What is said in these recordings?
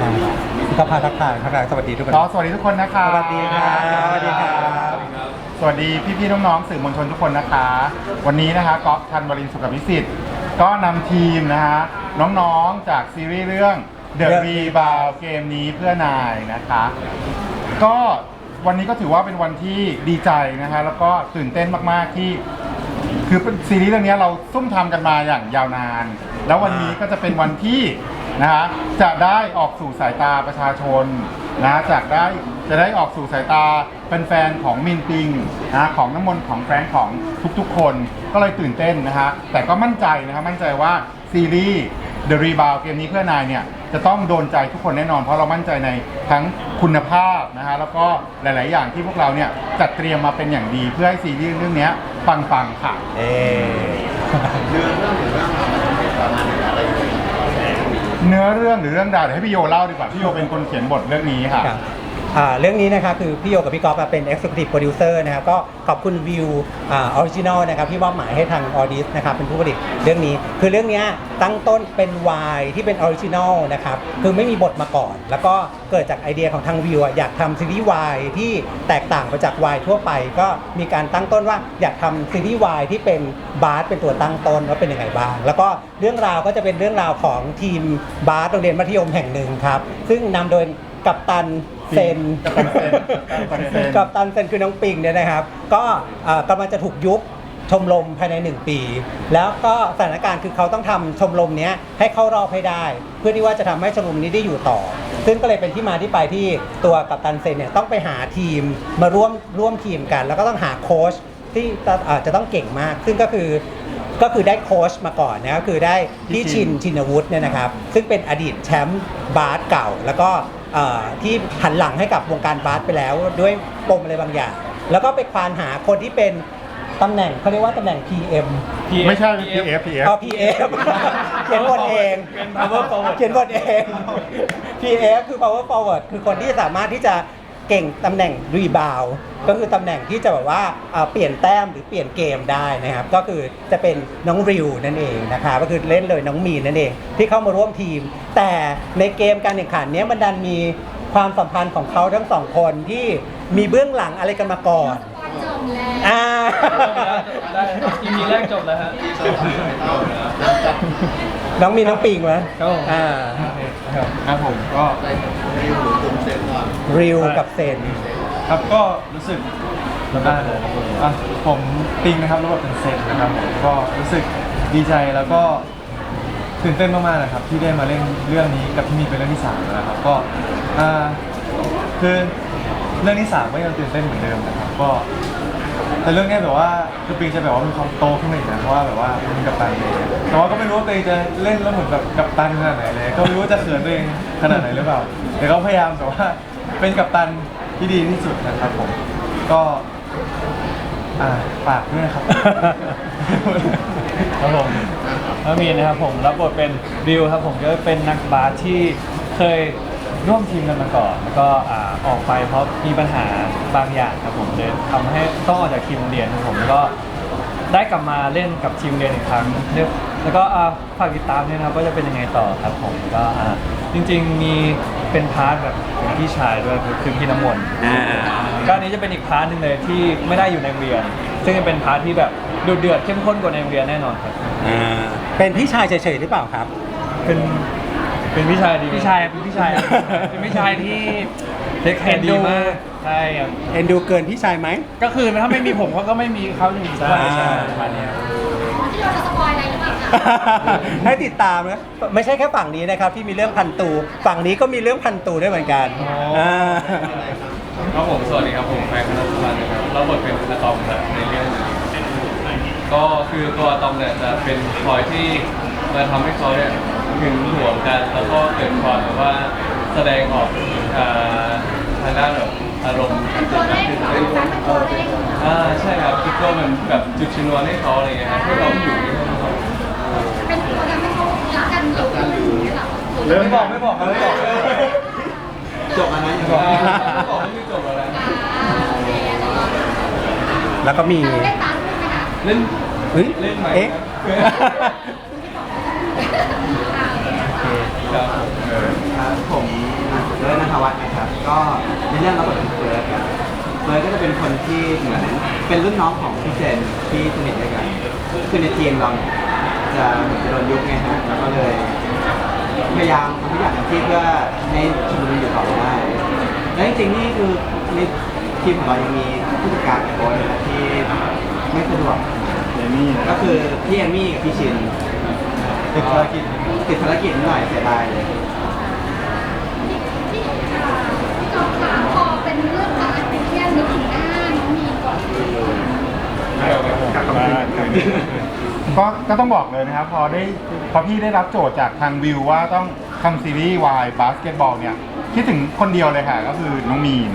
อ่าก็พาทักทายทักทายสวัสดีทุกคนก็สวัสดีทุกคนนะคะสวัสดีครับสวัสดีครับ สวัสดีพี่ๆน้องๆสื่อมวลชนทุกคนนะคะ วันนี้นะคะก๊อฟทันวรินทร์สุขวิสิทธิ์ก็นำทีมนะฮะน้องๆจากซีรีส์เรื่อง The Rebound เกมนี้เพื่อนายนะคะ ก็วันนี้ก็ถือว่าเป็นวันที่ดีใจนะฮะแล้วก็ตื่นเต้นมากๆที่ คือเป็นซีรีส์เรื่องนี้เราซุ่มทำกันมาอย่างยาวนาน แล้ววันนี้ก็จะเป็นวันที่ นะฮะจะได้ออกสู่สายตาประชาชนนะจากได้จะได้ออกสู่สายตาแฟนๆของมินปิงนะของน้ำมนต์ของแฟรงค์ของทุกๆ คนก็เลยตื่นเต้นนะฮะแต่ก็มั่นใจนะฮะมั่นใจว่าซีรีส์ The Rebound เกมนี้เพื่อนายเนี่ยจะต้องโดนใจทุกคนแน่นอน เพราะเรามั่นใจในทั้งคุณภาพนะฮะแล้วก็หลาย ๆ อย่างที่พวกเราเนี่ยจัดเตรียมมาเป็นอย่างดีเพื่อให้ซีรีส์เรื่องเนี้ยปังๆค่ะเอ๊ะเเนื้อเรื่องหรือเรื่องราวเดี๋ยวให้พี่โยเล่าดีกว่าพี่โยเป็นคนเขียนบทเรื่องนี้ค่ะ ครับ อ่าเรื่องนี้นะครับคือพี่โยกับพี่กอฟอะเป็น Executive Producer นะครับก็ขอบคุณวิวออริจินอลนะครับที่มอบหมายให้ทางออดิสนะครับเป็นผู้ผลิตเรื่องนี้ คือเรื่องนี้ตั้งต้นเป็นวายที่เป็นออริจินอลนะครับคือไม่มีบทมาก่อน แล้วก็เกิดจากไอเดียของทางวิวอยากทำซีรีส์วายที่แตกต่างไปจากวายทั่วไป ก็มีการตั้งต้นว่าอยากทำซีรีส์วายที่เป็นบาสเป็นตัวตั้งต้นว่าเป็นยังไงบ้าง แล้วก็เรื่องราวก็จะเป็นเรื่องราวของทีมบาสโรงเรียนมัธยมแห่งหนึ่งครับซึ่งนำโดยกัปตัน เซน กัปตันเซนกัปตันเซน กับตันเซนคือน้องปิงเนี่ยนะครับ ก็เอ่อกำลังจะถูกยุบชมรมภายใน 1 ปี แล้วก็สถานการณ์คือเขาต้องทำชมรมเนี้ยให้เข้ารอบให้ได้ เพื่อที่ว่าจะทำให้ชมรมนี้ได้อยู่ต่อ ซึ่งก็เลยเป็นที่มาที่ไปที่ตัวกัปตันเซนเนี่ยต้องไปหาทีมมาร่วมร่วมทีมกัน แล้วก็ต้องหาโค้ชที่จะเอ่อจะต้องเก่งมาก ซึ่งก็คือก็คือได้โค้ชมาก่อนนะก็คือได้พี่พี่ชิชิน น ชินวุฒิเนี่ยนะครับ ซึ่งเป็นอดีตแชมป์บาสเก่า แล้วก็ เอ่อที่หันหลังให้กับวงการบาสไปแล้วด้วยปมอะไรบางอย่าง แล้วก็ไปควานหาคนที่เป็นตำแหน่งเขาเรียกว่าตำแหน่ง PM ไม่ใช่ PF PF อ๋อ PM เขียนบทเองเป็น power forward เขียนบทเอง PF คือ power forward คือคนที่สามารถที่จะ เก่งตำแหน่งรีบาวก็คือตำแหน่งที่จะแบบว่าเอ่อเปลี่ยนแต้มหรือเปลี่ยนเกมได้นะครับ ก็คือจะเป็นน้องริวนั่นเองนะครับก็คือเล่นเลยน้องมีนนั่นเอง ที่เข้ามาร่วมทีม แต่ในเกมการแข่งขันเนี้ยมันดันมีความสัมพันธ์ของเขาทั้งสองคนที่มีเบื้องหลังอะไรกันมาก่อนจบแล้วอ่าได้อีพีแรกจบแล้วฮะน้องมีนน้องปิงไหมครับผมอ่าครับผมก็ริว กับเซนครับก็รู้สึกได้เลยอะผมปิงนะครับรู้ว่าเป็นเซนนะครับผมก็รู้สึกดีใจแล้วก็ตื่นเต้นมากๆนะครับ ที่ได้มาเล่นเรื่องนี้กับพี่มีเป็นเรื่องที่สามแล้วนะครับก็อ่าคือเรื่องที่สามก็ยังตื่นเต้นเหมือนเดิมนะครับก็ แต่เรื่องเนี้ยแบบว่าคือปิงจะแบบว่ามีความโตขึ้นมาอีกนะเพราะว่าแบบว่าเป็นกัปตันเลยแต่ว่าก็ไม่รู้ว่าตัวเองจะเล่นแล้วเหมือนแบบกัปตันขนาดไหนเลย ก็ไม่รู้ว่าจะเขินตัวเองขนาดไหนหรือเปล่าแต่ก็พยายามแบบว่า เป็นกัปตันที่ดีที่สุดนะครับผม ก็อ่าฝากด้วยนะครับ ครับผมแล้วมีนะครับผมรับบทเป็นริวครับผมก็เป็นนักบาสที่เคยร่วมทีมกันมาก่อนแล้วก็อ่าออกไปเพราะมีปัญหาบางอย่างครับผมเลยทำให้ต้องออกจากทีมเรียนครับผมแล้วก็ได้กลับมาเล่นกับทีมเรียนอีกครั้งเรียกแล้วก็อ่าฝากติดตามด้วยนะครับว่าจะเป็นยังไงต่อครับผมก็อ่าจริงๆมี เป็นพาร์ทแบบเป็นพี่ชายด้วยคือคือพี่น้ำมนต์ก็อันนี้จะเป็นอีกพาร์ทหนึ่งเลยที่ไม่ได้อยู่ในโรงเรียน ซึ่งจะเป็นพาร์ทที่แบบดุเดือดเข้มข้นกว่าในโรงเรียนแน่นอนครับเป็นพี่ชายเฉยๆหรือเปล่าครับ เป็นเป็นพี่ชายดีพี่ชายเป็นพี่ชาย เป็นพี่ชายที่ เทคแคร์ดีมากใช่ครับเอ็นดูเกินพี่ชายไหม ก็คือถ้าไม่มีผมเขาก็ไม่มีเขาอยู่ทุกวันใช่ ประมาณเนี้ย ที่เราจะสปอยอะไร หรือเปล่าคะให้ติดตามนะไม่ใช่แค่ฝั่งนี้นะครับที่มีเรื่องพันตู ฝั่งนี้ก็มีเรื่องพันตูด้วยเหมือนกันอ๋ออ่าครับผมสวัสดีครับผมแฟนคณะสุพรรณนะครับรับบทเป็นอะตอมครับในเรื่องนี้ก็คือตัวอะตอมเนี่ยจะเป็นคอยที่มาทำให้เขาเนี่ยหึงหวงกันแล้วก็เกิดความแบบว่าแสดงออกอ่าทางด้านแบบอารมณ์เป็นตัวเลขเหรอเป็นตัวเลขเหรออ่าใช่ครับคิดว่ามันแบบจุดชนวนให้เขาอะไรเงี้ยครับให้เขาอยู่ในห้องเขา เป็นตัวทำให้เขารักกันอยู่กันอย่างนี้ เหรอเริ่บอกไม่บอกครับไม่บอกจบอันนั้นบอกไม่บอกไม่จบอะไรแล้วก็มีเล่นตามด้วยไหมคะเล่นเฮ้ยเล่นไหมเอ๊ะครับครับผมเฟิร์สนัทวัฒน์นะครับ ก็ในเรื่องเราบทเป็นเฟิร์สครับเฟิร์สก็จะเป็นคนที่เหมือนเป็นรุ่นน้องของพี่เจนที่สนิทด้วยกัน คือในทีมเราจะจะโดนยุบไงฮะแล้วก็เลย พยายามทำทุกอย่างเต็มที่เพื่อให้ชมรมอยู่ต่อไปได้และจริงๆนี่คือในทีมของเรายังมีผู้จัดการโค้ชนะครับที่ไม่สะดวกเอมี่นะก็คือพี่เอมี่กับพี่ชินติดภารกิจติดภารกิจนิดหน่อยเสียดายเลยที่อ่าพี่กอล์ฟขาพอเป็นเรื่องการเป็นเที่ยงนึกถึงหน้าน้องมีนก่อน ก็ก็ต้องบอกเลยนะครับ พอได้พอพี่ได้รับโจทย์จากทางวิวว่าต้องทำซีรีส์วายบาสเกตบอลเนี่ยคิดถึงคนเดียวเลยค่ะก็คือน้องมีน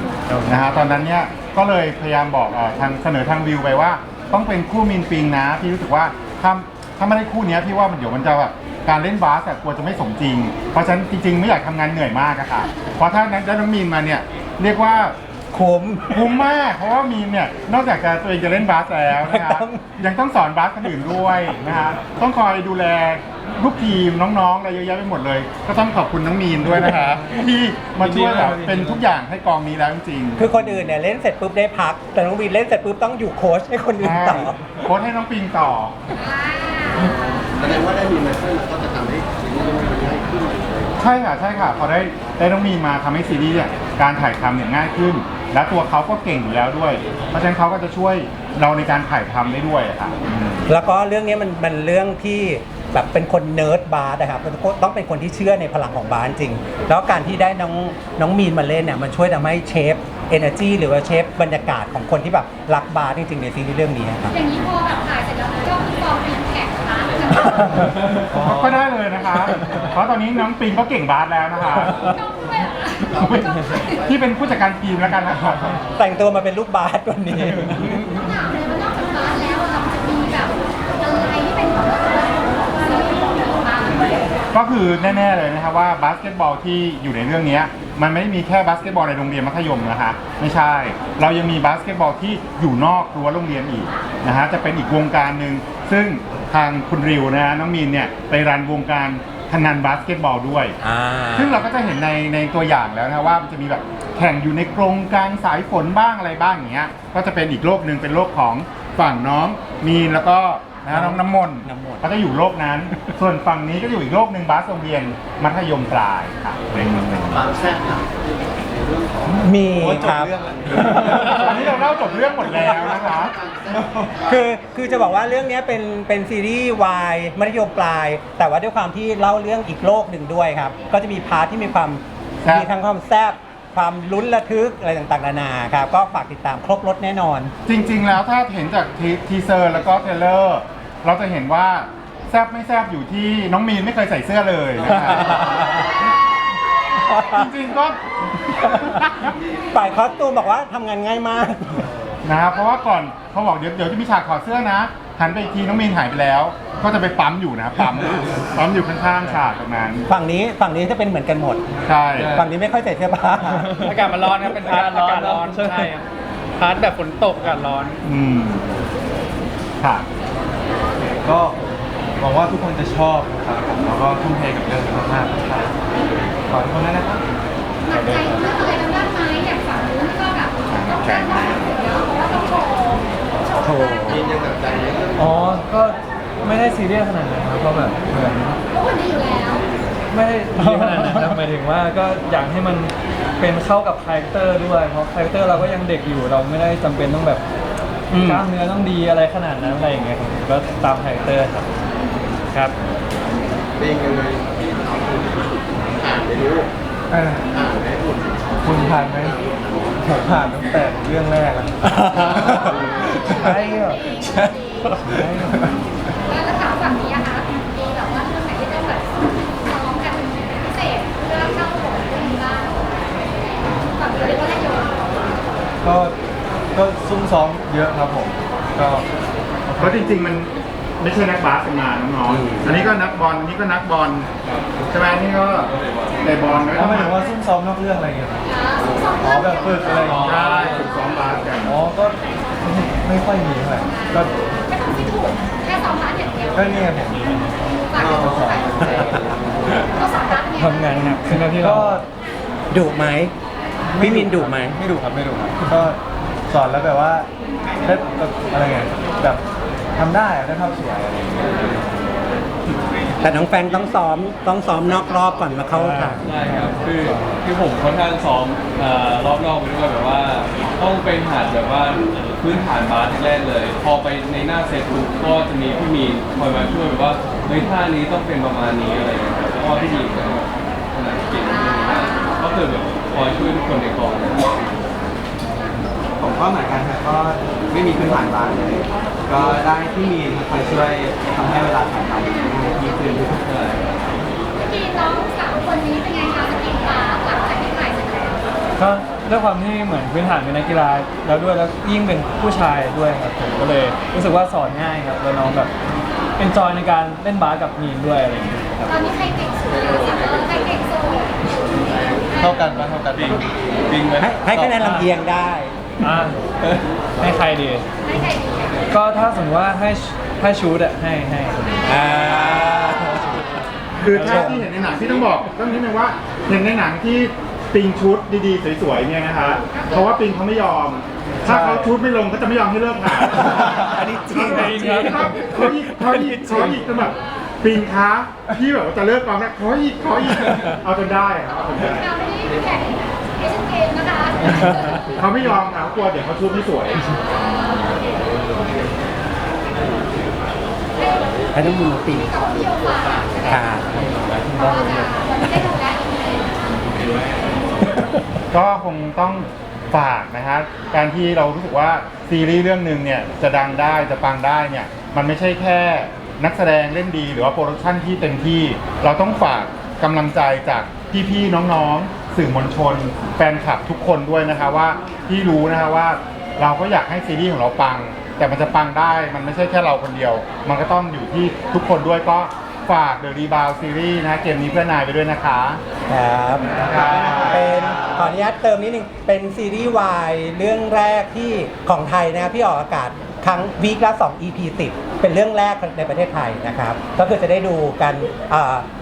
นะฮะตอนนั้นเนี่ยก็เลยพยายามบอกเอ่อทางเสนอทางวิวไปว่า ต้องเป็นคู่มีนปิงนะพี่รู้สึกว่าถ้าถ้าไม่ได้คู่เนี้ยพี่ว่ามันเดี๋ยวมันจะแบบการเล่นบาสอะกลัวจะไม่สมจริง เพราะฉะนั้นจริงๆ ไม่อยากทำงานเหนื่อยมากอะค่ะเพราะถ้านั้นได้น้องมีนมาเนี่ยเรียกว่า คุ้ม คุ้มมาก เพราะว่ามีนเนี่ย นอกจากจะตัวเองจะเล่นบาสแล้วนะฮะต้องยังต้องสอนบาสคนอื่นด้วยนะฮะต้องคอยดูแลลูกทีมน้องๆอะไรเยอะแยะไปหมดเลย ก็ต้องขอบคุณน้องมีนด้วยนะครับที่มาช่วยแบบเป็นทุกอย่างให้กองนี้แล้วจริงๆคือคนอื่นเนี่ยเล่นเสร็จปุ๊บได้พัก แต่น้องวินเล่นเสร็จปุ๊บต้องอยู่โค้ชให้คนอื่นใช่ต่อโค้ชให้น้องปิงต่ออ่าใช่ค่ะใช่ค่ะพอได้ได้น้องมีนมาทำให้ซีรีส์เนี่ยการถ่ายทำเนี่ยง่ายขึ้น และตัวเขาก็เก่งอยู่แล้วด้วย เพราะฉะนั้นเขาก็จะช่วยเราในการถ่ายทำได้ด้วยอะค่ะแล้วก็เรื่องนี้มันมันเรื่องที่แบบเป็นคนเนิร์ดบาสนะครับต้องเป็นคนที่เชื่อในพลังของบาสจริง แล้วการที่ได้น้องน้องมีนมาเล่นเนี่ยมันช่วยทำให้เชฟ energy หรือว่าเชฟบรรยากาศของคนที่แบบรักบาสจริงๆในซีรีส์เรื่องนี้ครับ อย่างนี้พอแบบถ่ายเสร็จแล้วก็คือฟอร์มปีนแข่งคะ ก็ได้เลยนะคะ เพราะตอนนี้น้องปิงก็เก่งบาสแล้วนะคะก็ไม่เหรอก็ไม่ที่เป็นผู้จัดการทีมแล้วกันนะครับแต่งตัวมาเป็นลูกบาสวันนี้ถามเลยว่านอกจากบาสแล้วอะเราจะมีแบบอะไรที่เป็นแบบว่าซีรีส์ของบาสด้วยก็คือแน่ ๆ เลยนะครับว่าบาสเกตบอลที่อยู่ในเรื่องนี้ มันไม่ได้มีแค่บาสเกตบอลในโรงเรียนมัธยมนะคะไม่ใช่ เรายังมีบาสเกตบอลที่อยู่นอกรั้วโรงเรียนอีกนะฮะจะเป็นอีกวงการหนึ่งซึ่งทางคุณริวนะฮะน้องมีนเนี่ยไปรันวงการพนันบาสเกตบอลด้วย อ่า ซึ่งเราก็จะเห็นในในตัวอย่างแล้วนะว่ามันจะมีแบบแข่งอยู่ในกรงกลางสายฝนบ้างอะไรบ้างอย่างเงี้ยก็จะเป็นอีกโลกหนึ่งเป็นโลกของฝั่งน้องมีนแล้วก็ นะน้องน้ำมนต์น้ำมนต์ เขาจะอยู่โลกนั้น ส่วนฝั่งนี้ก็อยู่อีกโลกหนึ่งบาสโรงเรียนมัธยมปลายค่ะมีครับ อันนี้เราเล่าจบเรื่องหมดแล้วนะคะ คือคือจะบอกว่าเรื่องเนี้ยเป็นเป็นซีรีส์วายมัธยมปลาย แต่ว่าด้วยความที่เล่าเรื่องอีกโลกหนึ่งด้วยครับ ก็จะมีพาร์ทที่มีความครับมีทั้งความแซ่บ ความลุ้นระทึกอะไรต่างๆนานาครับก็ฝากติดตามครบรถแน่นอน จริง ๆ แล้วถ้าเห็นจากทีทีเซอร์แล้วก็เทรลเลอร์ เราจะเห็นว่าแซบไม่แซบอยู่ที่น้องมีนไม่เคยใส่เสื้อเลยนะคะจริงๆก็ ฝ่ายคอสตูมบอกว่าทำงานง่ายมาก นะครับเพราะว่าก่อนเขาบอกเดี๋ยวเดี๋ยวจะมีฉากถอดเสื้อนะ หันไปอีกทีน้องมีนหายไปแล้ว ก็จะไปปั๊มอยู่นะปั๊มปั๊มอยู่ข้างๆฉากตรงนั้นฝั่งนี้ฝั่งนี้จะเป็นเหมือนกันหมด ใช่ฝั่งนี้ไม่ค่อยใส่เสื้อผ้า อากาศมันร้อนครับเป็นพาร์ทอากาศร้อนใช่ ใช่ครับพาร์ทแบบฝนตกอากาศร้อน อืมค่ะก็หวังว่าทุกคนจะชอบนะครับผมแล้วก็ทุ่มเทกับเรื่องนี้มากๆนะครับขอให้ทุกคนด้วยนะครับ หนักใจเรื่องอะไรทางด้านไม้อย่างฝั่งนู้นก็แบบต้องการมาเยอะเพราะว่าต้องโชว์ โชว์บ้างอ๋อ ก็ ไม่ได้ซีเรียสขนาดนั้นครับก็แบบเหมือนเพราะวันนี้อยู่แล้วไม่ได้ดีขนาดนั้นครับหมายถึงว่าก็อยากให้มันเป็นเข้ากับคาแรคเตอร์ด้วยเพราะคาแรคเตอร์เราก็ยังเด็กอยู่เราไม่ได้จำเป็นต้องแบบอืม กล้ามเนื้อต้องดีอะไรขนาดนั้นอะไรอย่างเงี้ยครับก็ตามคาแรคเตอร์ครับครับเออคุณผ่านไหมผมผ่านตั้งแต่เรื่องแรกแล้วใช่เหรอ ใช่ แล้วจะถามฝั่งนี้อะคะมีแบบว่าเรื่องไหนที่ต้องแบบซ้อมกันเป็นพิเศษเพื่อเข้าบทเรื่องนี้บ้างฝั่งนี้เรียกว่าได้เยอะก็ก็ซุ่มซ้อมเยอะครับผมก็เพราะจริงๆมันไม่ใช่นักบาสกันมาน้องๆ อันนี้ก็นักบอลอันนี้ก็นักบอลใช่ไหมนี่ก็เตะบอลด้วยถ้าหมายถึงว่าซุ่มซ้อมนอกเรื่องอะไรเงี้ยครับอ๋อแบบฝึกอะไรอย่างเงี้ยใช่ฝึกซ้อมบาสกัน อ๋อก็ไม่ค่อยมีเท่าไหร่ก็ ไม่ต้องไม่ถูกแค่ซ้อมร้านอย่างเดียวก็นี่ไงผมฝากเขาสอนเขาสอนร้านเนี่ยทำงานหนักขึ้นนะพี่ก็เราดุไหมพี่มินดุไหมไม่ดุครับไม่ดุครับก็สอนแล้วแบบว่าได้แบบอะไรไงแบบทำได้อะได้ภาพสวยอะไรอย่างเงี้ย แต่น้องแฟงต้องซ้อมต้องซ้อมนอกรอบก่อนมาเข้าค่ะใช่ครับคือคือผมค่อนข้างซ้อมเอ่อรอบนอกไปด้วยแบบว่า ต้องเป็นหัดแบบว่าพื้นฐานบาสแรกเลย พอไปในหน้าเซตปุ๊บก็จะมีพี่มีนคอยมาช่วยแบบว่าเฮ้ยท่านี้ต้องเป็นประมาณนี้อะไรอย่างเงี้ยครับเพราะว่าพี่มีนก็แบบขนาดเก่งมากก็คือแบบคอยช่วยทุกคนในกอง ก็เหมือนกันครับก็ไม่มีพื้นฐานบ้างเลย ก็ได้ที่มีนคอยช่วยทำให้เวลาถ่ายทำง่ายยิ่งขึ้นใช่พี่น้องสาวคนนี้เป็นไงคะสกินฟ้าหลังจากที่ถ่ายเสร็จแล้วก็ด้วยความที่เหมือนพื้นฐานเป็นนักกีฬาแล้วด้วยแล้วยิ่งเป็นผู้ชายด้วยครับผมก็เลยรู้สึกว่าสอนง่ายครับแล้วน้องแบบเอนจอยในการเล่นบาสกับมีนด้วยอะไรอย่างเงี้ยครับตอนนี้ใครเก่งสุดเลยใครเก่งสุดเท่ากันปะเท่ากันปิปะงปิงไหมให้ให้คะแนนลำเอียงได้ อะให้ใครดี ให้ใครดีก็ถ้าสมมติว่าให้ให้ชูดอะให้ให้คนนี้อ่า คือถ้าที่เห็นในหนังที่ต้องบอกต้องนิดนึงว่าเห็นในหนังที่ปิงชุดดีๆสวยๆเนี่ยนะคะเพราะว่าปิงเขาไม่ยอม ถ้าเขาชุดไม่ลงก็จะไม่ยอมให้เลิกถ่ายอันนี้จริงครับเขาอีกเขาอีกเขาอีกจนแบบปิงคะพี่แบบว่าจะเลิกกองแล้วขออีกขออีกเอาจนได้ครับเอาจนได้เราไม่ได้แข่ เขาไม่ยอมครับกลัวเดี๋ยวเขาชุดไม่สวย ให้น้องมูปีที่เขาเที่ยวฟ้าค่ะเพราะว่าจะวันนี้ได้ดูแลอีกทีก็คงต้องฝากนะฮะการที่เรารู้สึกว่าซีรีส์เรื่องหนึ่งเนี่ยจะดังได้จะปังได้เนี่ยมันไม่ใช่แค่นักแสดงเล่นดีหรือว่าโปรดักชั่นที่เต็มที่ เราต้องฝากกำลังใจจากพี่ๆน้องๆ สื่อมวลชน แฟนคลับทุกคนด้วยนะคะว่าที่รู้นะคะว่าเราก็อยากให้ซีรีส์ของเราปัง แต่มันจะปังได้มันไม่ใช่แค่เราคนเดียว มันก็ต้องอยู่ที่ทุกคนด้วยก็ฝาก The Rebound Series นะเกมนี้เพื่อนนายไปด้วยนะคะครับครับเป็นขออนุญาตเติมนิดนึงเป็นซีรีส์วายเรื่องแรกที่ของไทยนะครับที่ออกอากาศครั้งวีคละ2 EP ติดเป็นเรื่องแรกในประเทศไทยนะครับ ก็คือจะได้ดูกัน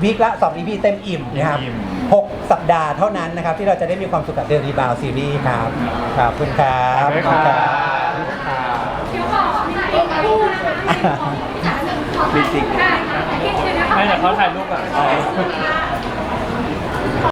วีคละ2 EP เต็มอิ่มนะครับอิ่ม 6 สัปดาห์เท่านั้นนะครับ ที่เราจะได้มีความสุขกับเดลีบาวซีรีส์ครับขอบคุณครับขอบคุณครับเดี๋ยวขอถ่ายรูปนะคะขอถ่ายหนึ่งขอถ่ายรูปได้ค่ะถ่ายรูปเลยนะคะให้แต่เขาถ่ายรูปอะขอบคุณค่ะ